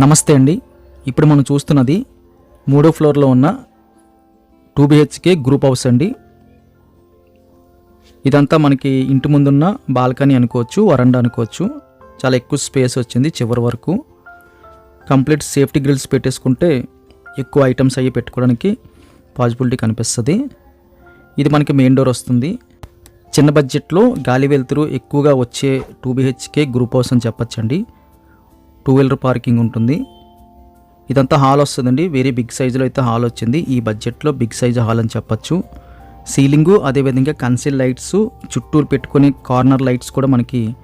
నమస్తే అండి. ఇప్పుడు మనం చూస్తున్నది మూడో ఫ్లోర్లో ఉన్న టూ బిహెచ్కే గ్రూప్ హౌస్ అండి. ఇదంతా మనకి ఇంటి ముందున్న బాల్కనీ అనుకోవచ్చు వరండా అనుకోవచ్చు. చాలా ఎక్కువ స్పేస్ వచ్చింది చివరి వరకు. కంప్లీట్ సేఫ్టీ గ్రిల్స్ పెట్టేసుకుంటే ఎక్కువ ఐటమ్స్ అయ్యి పెట్టుకోవడానికి పాసిబిలిటీ కనిపిస్తుంది. ఇది మనకి మెయిన్ డోర్ వస్తుంది. చిన్న బడ్జెట్లో గాలి వెలుతురు ఎక్కువగా వచ్చే టూ బిహెచ్కే గ్రూప్ హౌస్ అని చెప్పచ్చండి. టూ వీలర్ పార్కింగ్ ఉంటుంది. ఇదంతా హాల్ వస్తుందండి. వెరీ బిగ్ సైజులో అయితే హాల్ వచ్చింది. ఈ బడ్జెట్లో బిగ్ సైజ్ హాల్ అని చెప్పచ్చు. సీలింగు అదేవిధంగా కన్సిల్ లైట్స్ చుట్టూరు పెట్టుకునే కార్నర్ లైట్స్ కూడా మనకి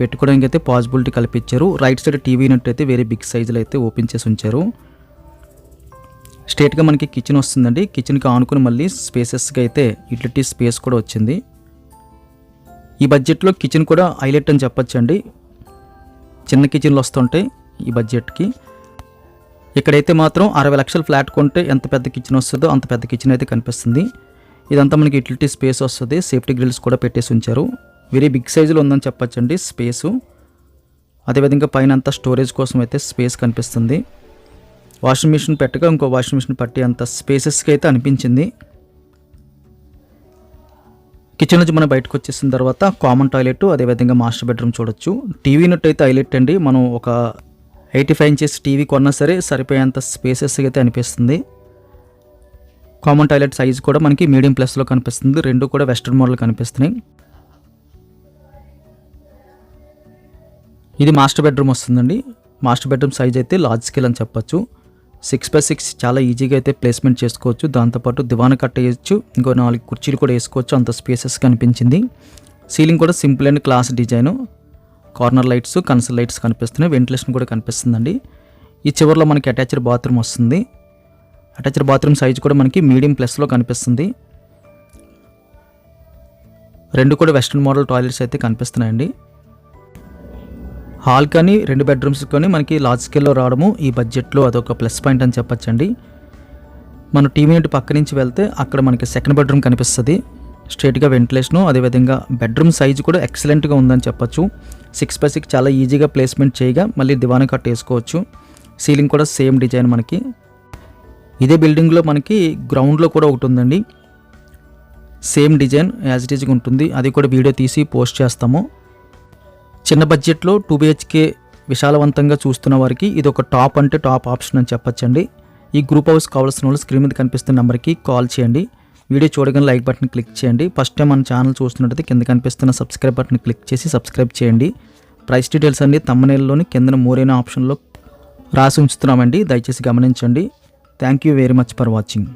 పెట్టుకోవడానికి అయితే పాసిబిలిటీ కల్పించారు. రైట్ సైడ్ టీవీ యూనిట్ అయితే బిగ్ సైజులో అయితే ఓపెన్ చేసి ఉంచారు. స్ట్రేట్గా మనకి కిచెన్ వస్తుందండి. కిచెన్కి ఆనుకుని మళ్ళీ స్పేసెస్గా అయితే యూటిలిటీ స్పేస్ కూడా వచ్చింది. ఈ బడ్జెట్లో కిచెన్ కూడా హైలైట్ అని చెప్పొచ్చండి. చిన్న కిచెన్లు వస్తుంటాయి ఈ బడ్జెట్కి. ఇక్కడైతే మాత్రం అరవై లక్షల ఫ్లాట్ కొంటే ఎంత పెద్ద కిచెన్ వస్తుందో అంత పెద్ద కిచెన్ అయితే కనిపిస్తుంది. ఇదంతా మనకి యూటిలిటీ స్పేస్ వస్తుంది. సేఫ్టీ గ్రిల్స్ కూడా పెట్టేసి ఉంచారు. వెరీ బిగ్ సైజులో ఉందని చెప్పచ్చండి స్పేసు. అదేవిధంగా పైన అంతా స్టోరేజ్ కోసం అయితే స్పేస్ కనిపిస్తుంది. వాషింగ్ మిషన్ పెట్టగా ఇంకో వాషింగ్ మిషన్ పట్టి అంత స్పేసెస్కి అయితే అనిపించింది. కిచెన్ నుంచి మనం బయటకు వచ్చేసిన తర్వాత కామన్ టాయిలెట్ అదేవిధంగా మాస్టర్ బెడ్రూమ్ చూడొచ్చు. టీవీ నట్టయితే హైలెట్ హైలైట్ అండి. మనం ఒక ఎయిటీ ఫైవ్ ఇంచెస్ టీవీ కొన్నా సరే సరిపోయేంత స్పేసెస్ అయితే అనిపిస్తుంది. కామన్ టాయిలెట్ సైజ్ కూడా మనకి మీడియం ప్లస్లో కనిపిస్తుంది. రెండు కూడా వెస్ట్రన్ మోడల్ కనిపిస్తున్నాయి. ఇది మాస్టర్ బెడ్రూమ్ వస్తుందండి. మాస్టర్ బెడ్రూమ్ సైజ్ అయితే లార్జ్ స్కేల్ అని చెప్పచ్చు. సిక్స్ బై సిక్స్ చాలా ఈజీగా అయితే ప్లేస్మెంట్ చేసుకోవచ్చు. దాంతోపాటు దివాన కట్ట వేయచ్చు. ఇంకో నాలుగు కుర్చీలు కూడా వేసుకోవచ్చు. అంత స్పేసెస్ కనిపించింది. సీలింగ్ కూడా simple and class design corner lights concealed lights కనిపిస్తున్నాయి. వెంటిలేషన్ కూడా కనిపిస్తుందండి. ఈ చివరిలో మనకి అటాచ్డ్ బాత్రూమ్ వస్తుంది. అటాచ్డ్ బాత్రూమ్ సైజ్ కూడా మనకి మీడియం ప్లస్లో కనిపిస్తుంది. రెండు కూడా వెస్ట్రన్ మోడల్ టాయిలెట్స్ అయితే కనిపిస్తున్నాయండి. హాల్ కానీ రెండు బెడ్రూమ్స్ కానీ మనకి లార్జ్ స్కేల్లో రావడము ఈ బడ్జెట్లో అదొక ప్లస్ పాయింట్ అని చెప్పచ్చండి. మనం టీవీ నుండి పక్క నుంచి వెళ్తే అక్కడ మనకి సెకండ్ బెడ్రూమ్ కనిపిస్తుంది. స్ట్రేట్గా వెంటిలేషను అదేవిధంగా బెడ్రూమ్ సైజ్ కూడా ఎక్సలెంట్గా ఉందని చెప్పొచ్చు. సిక్స్ బై సిక్స్ చాలా ఈజీగా ప్లేస్మెంట్ చేయగా మళ్ళీ దివాన కట్ వేసుకోవచ్చు సీలింగ్ కూడా సేమ్ డిజైన్ మనకి. ఇదే బిల్డింగ్లో మనకి గ్రౌండ్లో కూడా ఒకటి ఉందండి. సేమ్ డిజైన్ యాజ్ ఇట్ ఈజ్గా ఉంటుంది. అది కూడా వీడియో తీసి పోస్ట్ చేస్తాము. చిన్న బడ్జెట్లో టూ బిహెచ్కే విశాలవంతంగా చూస్తున్న వారికి ఇది ఒక టాప్ అంటే టాప్ ఆప్షన్ అని చెప్పచ్చండి. ఈ గ్రూప్ హౌస్ కావాల్సిన వాళ్ళు స్క్రీన్ మీద కనిపిస్తున్న నెంబర్కి కాల్ చేయండి. వీడియో చూడగానే లైక్ బటన్ క్లిక్ చేయండి. ఫస్ట్ టైం మన ఛానల్ చూస్తున్నట్టయితే కింద కనిపిస్తున్న సబ్స్క్రైబ్ బటన్ క్లిక్ చేసి సబ్స్క్రైబ్ చేయండి. ప్రైస్ డీటెయిల్స్ అన్ని తమ్మనేల్లోని కింద మోరైన ఆప్షన్లో రాసి ఉంచుతున్నామండి. దయచేసి గమనించండి. Thank you very much for watching.